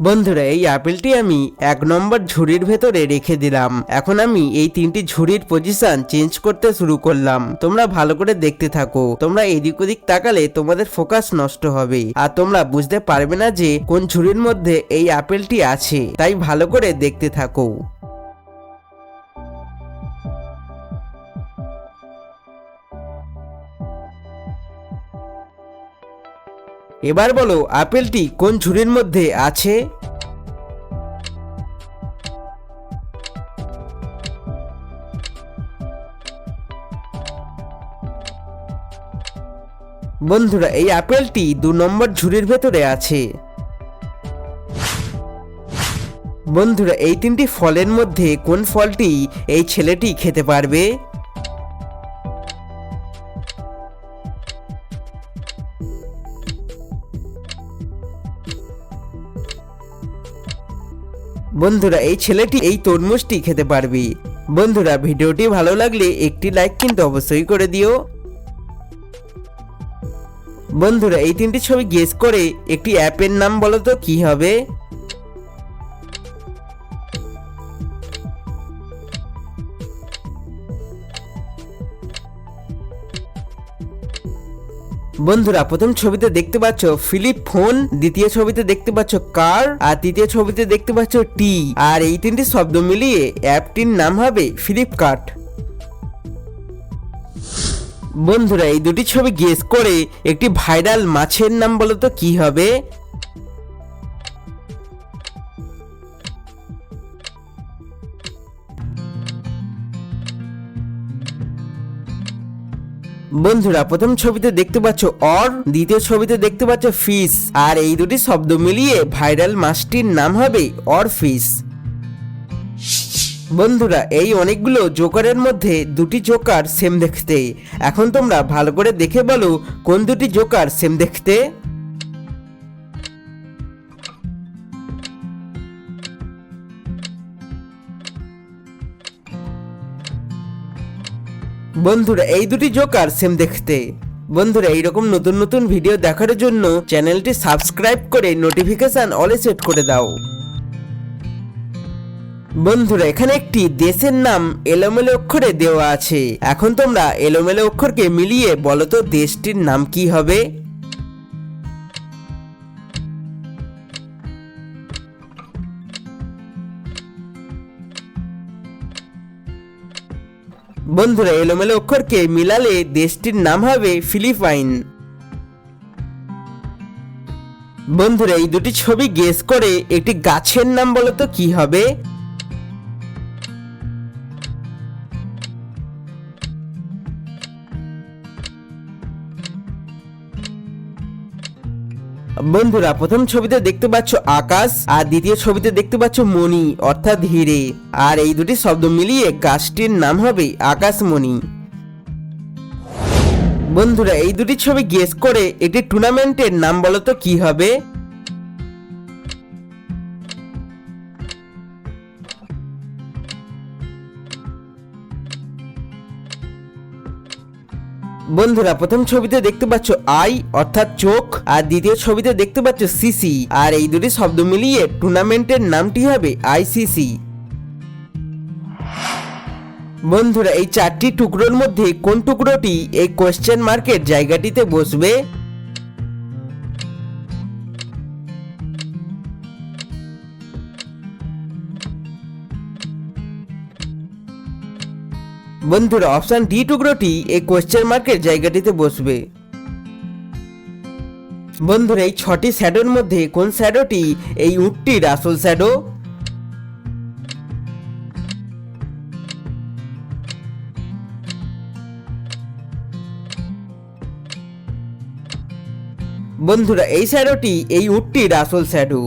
বন্ধুরা, এই আপেলটি আমি এক নম্বর ঝুড়ির ভেতরে রেখে দিলাম। এখন আমি এই তিনটি ঝুড়ির পজিশন চেঞ্জ করতে শুরু করলাম। তোমরা ভালো করে দেখতে থাকো। তোমরা এদিক ওদিক তাকালে তোমাদের ফোকাস নষ্ট হবে। আর তোমরা বুঝতে পারবে না যে কোন ঝুড়ির মধ্যে এই আপেলটি আছে। তাই ভালো করে দেখতে থাকো। এবার বলো আপেলটি কোন ঝুড়ির মধ্যে আছে? বন্ধুরা, এই আপেলটি দু নম্বর ঝুড়ির ভেতরে আছে। বন্ধুরা, এই তিনটি ফলের মধ্যে কোন ফলটি এই ছেলেটি খেতে পারবে? বন্ধুরা, এই ছেলেটি এই তরমুজটি খেতে পারবি। বন্ধুরা, ভিডিওটি ভালো লাগলে একটি লাইক কিন্তু অবশ্যই করে দিও। বন্ধুরা, এই তিনটি ছবি গেস করে একটি অ্যাপের নাম বলো তো, কি হবে? বন্ধুরা, প্রথম ছবিতে দেখতে পাচ্ছ ফিলিপ ফোন, দ্বিতীয় ছবিতে দেখতে পাচ্ছ কার, আর তৃতীয় ছবিতে দেখতে পাচ্ছ টি। আর এই তিনটি শব্দ মিলিয়ে অ্যাপটির নাম হবে ফ্লিপকার্ট। বন্ধুরা, এই দুটি ছবি গেস করে একটি ভাইরাল মাছের নাম বলো তো, কি হবে? বন্ধুরা, প্রথম ছবিতে দেখতে পাচ্ছ অর, দ্বিতীয় ছবিতে দেখতে পাচ্ছ ফিস, আর এই দুটি শব্দ মিলিয়ে ভাইরাল মাছটির নাম হবে অর ফিস। বন্ধুরা, এই অনেকগুলো জোকারের মধ্যে দুটি জোকার সেম দেখতে। এখন তোমরা ভালো করে দেখে বলো কোন দুটি জোকার সেম দেখতে। বন্ধুরা, এই দুটি জোকার সেম দেখতে। বন্ধুরা, এইরকম নতুন নতুন ভিডিও দেখার জন্য চ্যানেলটি সাবস্ক্রাইব করে নোটিফিকেশন অলে সেট করে দাও। বন্ধুরা, এখানে একটি দেশের নাম এলোমেলো অক্ষরে দেওয়া আছে। এখন তোমরা এলোমেলো অক্ষরকে মিলিয়ে বলো তো দেশটির নাম কি হবে? বন্ধুরা, এলোমেলো অক্ষরকে মিলালে দেশটির নাম হবে ফিলিপাইন। বন্ধুরা, এই দুটি ছবি গেস করে একটি গাছের নাম বলতো কি হবে? বন্ধুরা, প্রথম ছবিতে দেখতে পাচ্ছ আকাশ, আর দ্বিতীয় ছবিতে দেখতে পাচ্ছ মণি, অর্থাৎ হিরে। আর এই দুটি শব্দ মিলিয়ে গাছটির নাম হবে আকাশমণি। বন্ধুরা, এই দুটি ছবি গেস করে এটি টুর্নামেন্টের নাম বলতো কি হবে? বন্ধুরা, প্রথম ছবিতে দেখতে পাচ্ছ আই, অর্থাৎ চোখ, আর দ্বিতীয় ছবিতে দেখতে পাচ্ছ সিসি, আর এই দুটি শব্দ মিলিয়ে টুর্নামেন্টের নামটি হবে আইসিসি বন্ধুরা, এই চারটি টুকরোর মধ্যে কোন টুকরোটি এই কোয়েশ্চেন মার্কের জায়গাটিতে বসবে? বন্ধুরা অপশন ডি টুকরোটি এই কোয়েশ্চেন মার্কের জায়গাটিতে বসবে। বন্ধুরা, এই ছটি শ্যাডোর মধ্যে কোন শ্যাডোটি এই উটটির আসল শ্যাডো বন্ধুরা, এই শ্যাডোটি এই উটটির আসল শ্যাডো